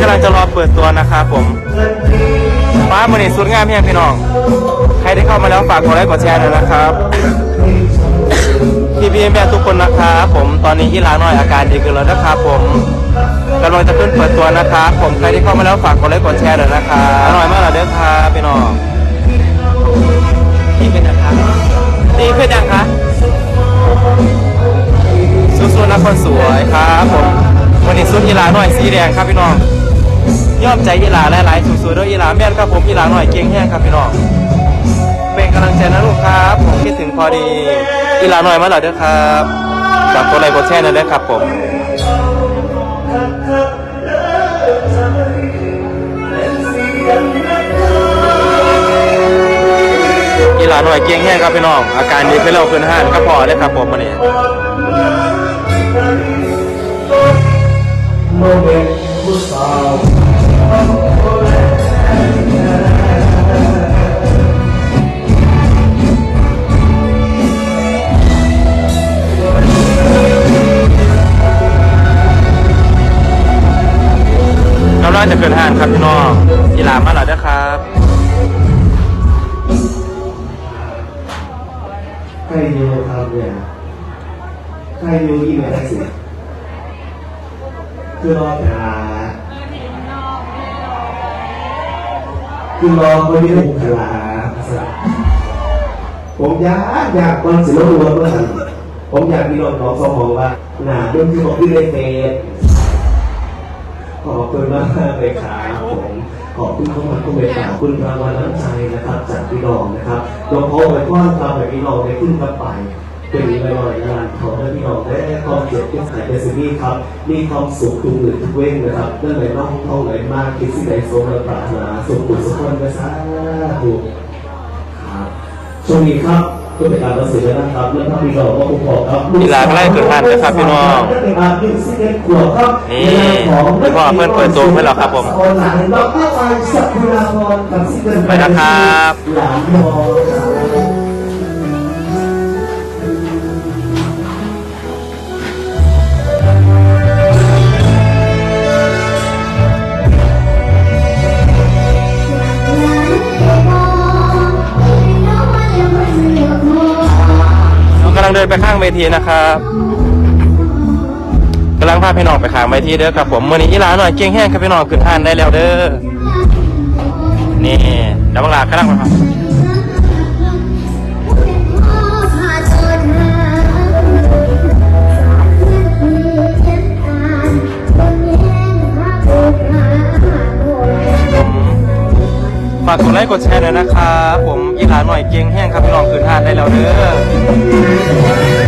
กำลังจะรอเปิดตัวนะครับผมฟ้ามันนี่สุดงามเพียงพี่น้อง ใครที่เข้ามาแล้วฝากกดไลค์กดแชร์ด้วยนะครับพี่พี่แม่ทุกคนนะครับผมตอนนี้อีหลาน้อยอาการดีขึ้นแล้วนะครับผมกำลังจะขึ้นเปิดตัวนะครับผมใครที่เข้ามาแล้วฝากกดไลค์กดแชร์ด้วยนะครับอร่อยมากเลยเด้อครับพี่น้องพี่เป็นยังครับดีขึ้นยังคะสู้ๆนะคนสวยครับผมวันนี้สุดอีหลาน้อยสีแดงครับพี่น้อง ย่อมใจอีหลาหลายๆสู้ๆด้วยอีหลาแม่นครับผมอีหลาหน้อยเก่งแห้งครับพี่น้องเป็นกำลังใจนะลูกครับผมคิดถึงพอดีอีหลาหน่อยมาหล่อเด้อครับฝากกดไลค์กดแชร์นะเด้อครับผมอีหลาหน่อยเก่งแห้งครับพี่น้องอาการดีขึ้นแล้วขึ้นห้านก็พอเลยครับผมวันนี้โมเมนต์ผู้สาว กำลังจะขึ้นห้านครับพี่น้องอีหลามาหล่อเด้อครับใครอยู่ครับเนี่ยใครอยู่อีเมลสิคือรอหาคือรอคนที่บุคลาผมอยากอยากคนสิลรู้ว่าเมื่อไหร่ผมอยากมีรถของสมองว่าหนาเรื่องที่ผมขึ้นในเฟซ ขอบคุณมากเลยครับผมขอบคุณเข้ามาคุณเบตาคุณรางวัลน้ำใจนะครับจากพี่น้องนะครับหลวงพ่อไว้ก้อนทำแบบพี่น้องได้ขึ้นกันไปเป็นลอยๆงานของพี่น้องได้ความเจ็บที่หายไปสินี่ครับ มีความสุขทุกหนึ่งทุกเว้นนะครับเรื่องไหนน้องท่องไหนมากคิดสิ่งใดสมปรารถนาสุขบุญสุขคนไปซะถูกครับช่วงนี้ครับ ก็เป็นการตัดสินแล้วนะครับเรื่องท่านพี่น้องก็คงบอกครับอีหลาก็ไล่เกิดทันนะครับพี่น้องนี่พี่พ่อเพื่อนเปิดตัวให้เราครับผมออนไลน์ดรไอสักุลาพรกับซิงเกิลไปนะครับ งเดินไปข้างเวทีนะครับกำลังพาพี่น้องไปข้างเวทีเด้อครับผมมื่อนี้อีหลาหน่อยเก่งแห้งครับพี่น้องขึ้นทานได้แล้วเด้อนี่ดับบังลากำลังมาครับากกดไลค์กดแชร์ด้วยนะครับผมอีหลาหน่อยเก่งแห้งครับพี่น้องคืนทานได้แล้วเด้อ